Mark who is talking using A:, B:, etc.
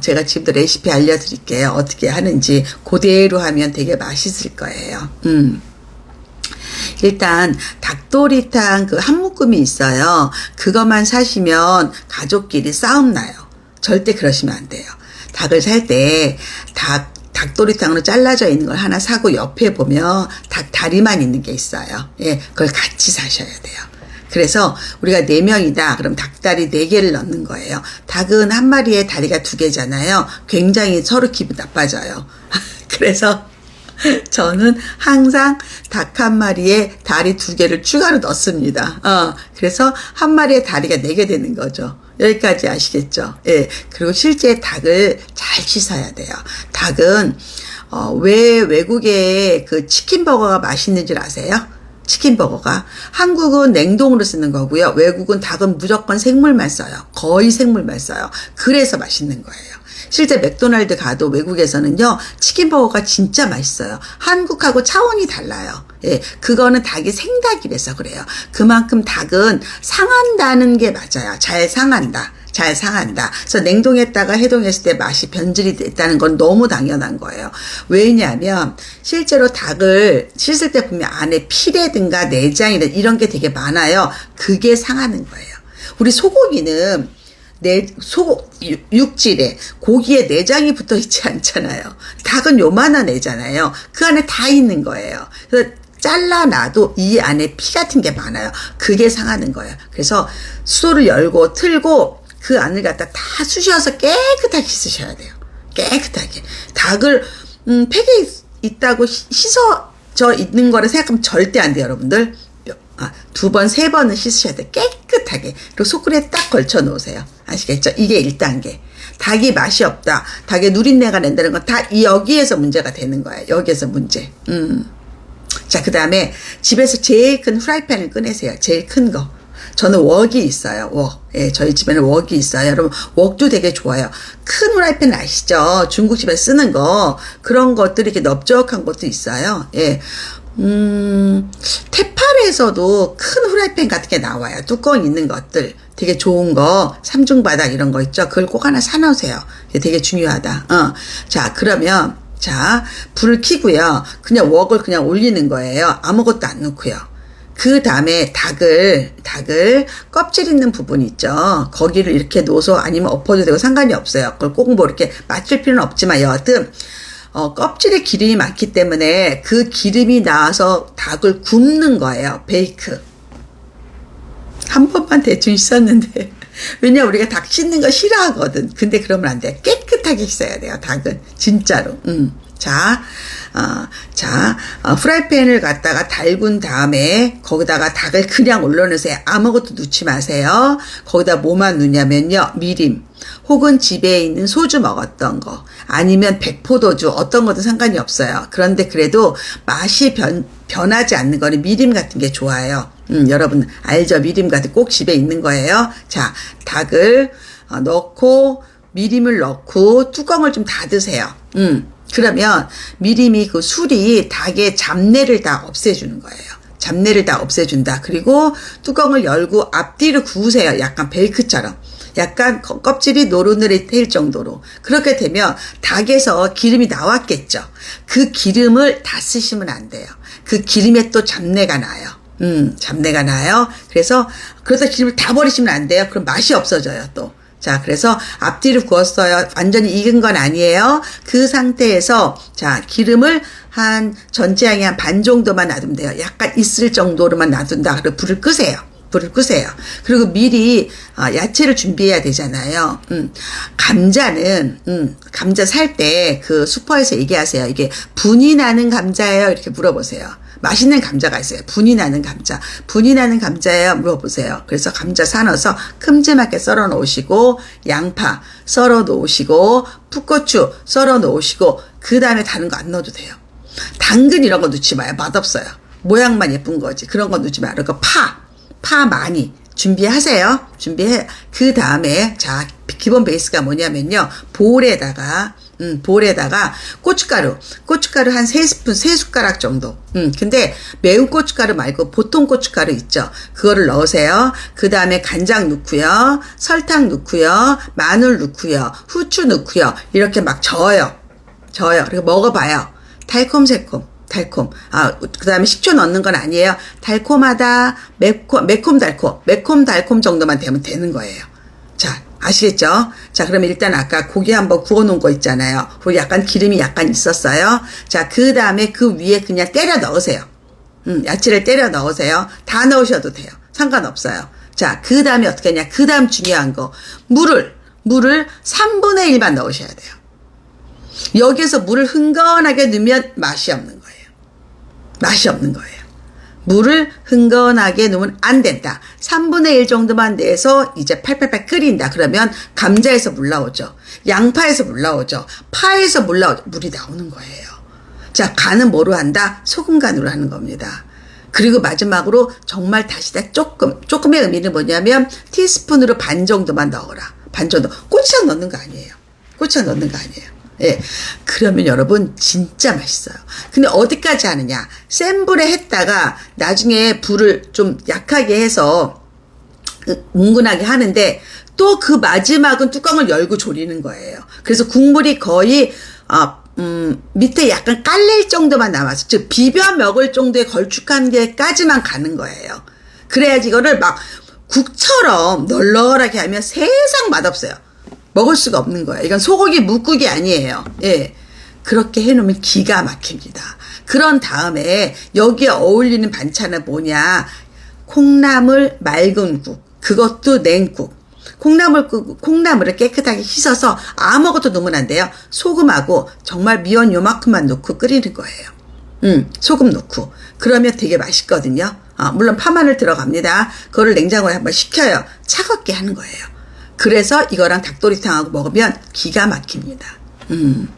A: 제가 지금도 레시피 알려드릴게요. 어떻게 하는지 그대로 하면 되게 맛있을 거예요. 음. 일단 닭도리탕 그 한 묶음이 있어요. 그것만 사시면 가족끼리 싸움 나요. 절대 그러시면 안 돼요. 닭을 살 때 닭 닭도리탕으로 잘라져 있는 걸 하나 사고 옆에 보면 닭 다리만 있는 게 있어요. 예, 그걸 같이 사셔야 돼요. 그래서 우리가 네명이다 그럼 닭다리 네개를 넣는 거예요. 닭은 한 마리에 다리가 두 개잖아요. 굉장히 서로 기분 나빠져요. 그래서 저는 항상 닭 한 마리에 다리 두 개를 추가로 넣습니다. 어, 그래서 한 마리에 다리가 네 개 되는 거죠. 여기까지 아시겠죠? 예. 그리고 실제 닭을 잘 씻어야 돼요. 닭은, 어, 왜 외국에 그 치킨 버거가 맛있는 줄 아세요? 치킨 버거가. 한국은 냉동으로 쓰는 거고요. 외국은 닭은 무조건 생물만 써요. 거의 생물만 써요. 그래서 맛있는 거예요. 실제 맥도날드 가도 외국에서는요, 치킨버거가 진짜 맛있어요. 한국하고 차원이 달라요. 예, 그거는 닭이 생닭이라서 그래요. 그만큼 닭은 상한다는 게 맞아요. 잘 상한다. 잘 상한다. 그래서 냉동했다가 해동했을 때 맛이 변질이 됐다는 건 너무 당연한 거예요. 왜냐하면 실제로 닭을 씻을 때 보면 안에 피라든가 내장이나 이런 게 되게 많아요. 그게 상하는 거예요. 우리 소고기는 내, 소, 육- 육질에 고기에 내장이 붙어 있지 않잖아요. 닭은 요만한 애잖아요. 그 안에 다 있는 거예요. 그래서 잘라놔도 이 안에 피 같은 게 많아요. 그게 상하는 거예요. 그래서 수도를 열고 틀고 그 안을 갖다 다 쑤셔서 깨끗하게 씻으셔야 돼요. 깨끗하게. 닭을, 음, 팩에 있- 있다고 씻- 씻어져 있는 거를 생각하면 절대 안 돼요, 여러분들. 아, 두 번, 세 번은 씻으셔야 돼요. 깨끗하게. 그리고 소쿠리에 딱 걸쳐 놓으세요. 아시겠죠? 이게 1단계. 닭이 맛이 없다. 닭의 누린내가 낸다는 건 다 여기에서 문제가 되는 거예요. 여기에서 문제. 음. 자, 그 다음에 집에서 제일 큰 후라이팬을 꺼내세요. 제일 큰 거. 저는 웍이 있어요. 웍. 예, 저희 집에는 웍이 있어요. 여러분, 웍도 되게 좋아요. 큰 후라이팬 아시죠? 중국집에 쓰는 거. 그런 것들이 이렇게 넓적한 것도 있어요. 예. 음, 테팔에서도 큰 후라이팬 같은 게 나와요. 뚜껑 있는 것들. 되게 좋은 거, 삼중바닥 이런 거 있죠? 그걸 꼭 하나 사놓으세요. 되게 중요하다. 어. 자, 그러면, 자, 불을 켜고요. 그냥 웍을 그냥 올리는 거예요. 아무것도 안 넣고요. 그 다음에 닭을, 닭을 껍질 있는 부분 있죠. 거기를 이렇게 놓아서 아니면 엎어도 되고 상관이 없어요. 그걸 꼭 뭐 이렇게 맞출 필요는 없지만 여하튼, 어, 껍질에 기름이 많기 때문에 그 기름이 나와서 닭을 굽는 거예요. 베이크. 한 번만 대충 씻었는데. 왜냐, 우리가 닭 씻는 거 싫어하거든. 근데 그러면 안 돼. 깨끗하게 씻어야 돼요, 닭은. 진짜로. 음. 자, 어, 자, 어, 프라이팬을 갖다가 달군 다음에 거기다가 닭을 그냥 올려놓으세요. 아무것도 넣지 마세요. 거기다 뭐만 넣냐면요. 미림. 혹은 집에 있는 소주 먹었던 거. 아니면 백포도주. 어떤 것도 상관이 없어요. 그런데 그래도 맛이 변, 변하지 않는 거는 미림 같은 게 좋아요. 음, 여러분 알죠? 미림 같은 꼭 집에 있는 거예요. 자, 닭을 어, 넣고 미림을 넣고 뚜껑을 좀 닫으세요. 음. 그러면 미림이 그 술이 닭의 잡내를 다 없애주는 거예요. 잡내를 다 없애준다. 그리고 뚜껑을 열고 앞뒤로 구우세요. 약간 베이크처럼. 약간 거- 껍질이 노릇노릇할 정도로. 그렇게 되면 닭에서 기름이 나왔겠죠. 그 기름을 다 쓰시면 안 돼요. 그 기름에 또 잡내가 나요. 음, 잡내가 나요. 그래서 그러다 기름을 다 버리시면 안 돼요. 그럼 맛이 없어져요, 또. 자, 그래서 앞뒤로 구웠어요. 완전히 익은 건 아니에요. 그 상태에서, 자, 기름을 한, 전체 양의 한 반 정도만 놔두면 돼요. 약간 있을 정도로만 놔둔다. 그리고 불을 끄세요. 불을 끄세요. 그리고 미리 아, 야채를 준비해야 되잖아요. 음, 감자는 음, 감자 살 때 그 슈퍼에서 얘기하세요. 이게 분이 나는 감자예요. 이렇게 물어보세요. 맛있는 감자가 있어요. 분이 나는 감자. 분이 나는 감자예요. 물어보세요. 그래서 감자 사놔서 큼지막하게 썰어 놓으시고 양파 썰어 놓으시고 풋고추 썰어 놓으시고 그 다음에 다른 거 안 넣어도 돼요. 당근 이런 거 넣지 마요. 맛없어요. 모양만 예쁜 거지. 그런 거 넣지 말고 파, 파 많이. 준비하세요. 준비해. 그 다음에, 자, 기본 베이스가 뭐냐면요. 볼에다가, 음, 볼에다가 고춧가루, 고춧가루 한 3스푼, 3숟가락 정도. 음, 근데 매운 고춧가루 말고 보통 고춧가루 있죠. 그거를 넣으세요. 그 다음에 간장 넣고요. 설탕 넣고요. 마늘 넣고요. 후추 넣고요. 이렇게 막 저어요. 저어요. 그리고 먹어봐요. 달콤새콤. 달콤. 아, 그 다음에 식초 넣는 건 아니에요. 달콤하다. 매콤, 매콤 달콤. 매콤 달콤 정도만 되면 되는 거예요. 자, 아시겠죠? 자, 그러면 일단 아까 고기 한번 구워 놓은 거 있잖아요. 그리고 약간 기름이 약간 있었어요. 자, 그 다음에 그 위에 그냥 때려 넣으세요. 음, 야채를 때려 넣으세요. 다 넣으셔도 돼요. 상관없어요. 자, 그 다음에 어떻게 하냐. 그 다음 중요한 거. 물을, 물을 3분의 1만 넣으셔야 돼요. 여기에서 물을 흥건하게 넣으면 맛이 없는 거예요. 맛이 없는 거예요. 물을 흥건하게 넣으면 안 된다. 3분의 1 정도만 내서 이제 팔팔팔 끓인다. 그러면 감자에서 물 나오죠. 양파에서 물 나오죠. 파에서 물 나오죠. 물이 나오는 거예요. 자, 간은 뭐로 한다? 소금 간으로 하는 겁니다. 그리고 마지막으로 정말 다시다 조금, 조금의 의미는 뭐냐면 티스푼으로 반 정도만 넣어라. 반 정도. 고추장 넣는 거 아니에요. 고추장 넣는 거 아니에요. 예. 그러면 여러분 진짜 맛있어요. 근데 어디까지 하느냐? 센 불에 했다가 나중에 불을 좀 약하게 해서 뭉근하게 하는데 또 그 마지막은 뚜껑을 열고 졸이는 거예요. 그래서 국물이 거의 아, 음, 밑에 약간 깔릴 정도만 남아서 즉 비벼 먹을 정도의 걸쭉한 게까지만 가는 거예요. 그래야지 이거를 막 국처럼 널널하게 하면 세상 맛없어요. 먹을 수가 없는 거예요. 이건 소고기 묵국이 아니에요. 예. 그렇게 해놓으면 기가 막힙니다. 그런 다음에 여기에 어울리는 반찬은 뭐냐? 콩나물 맑은 국. 그것도 냉국. 콩나물, 콩나물을 깨끗하게 씻어서 아무것도 넣으면 안 돼요. 소금하고 정말 미원 요만큼만 넣고 끓이는 거예요. 음, 소금 넣고. 그러면 되게 맛있거든요. 아, 물론 파마늘 들어갑니다. 그거를 냉장고에 한번 식혀요. 차갑게 하는 거예요. 그래서 이거랑 닭도리탕하고 먹으면 기가 막힙니다. 음.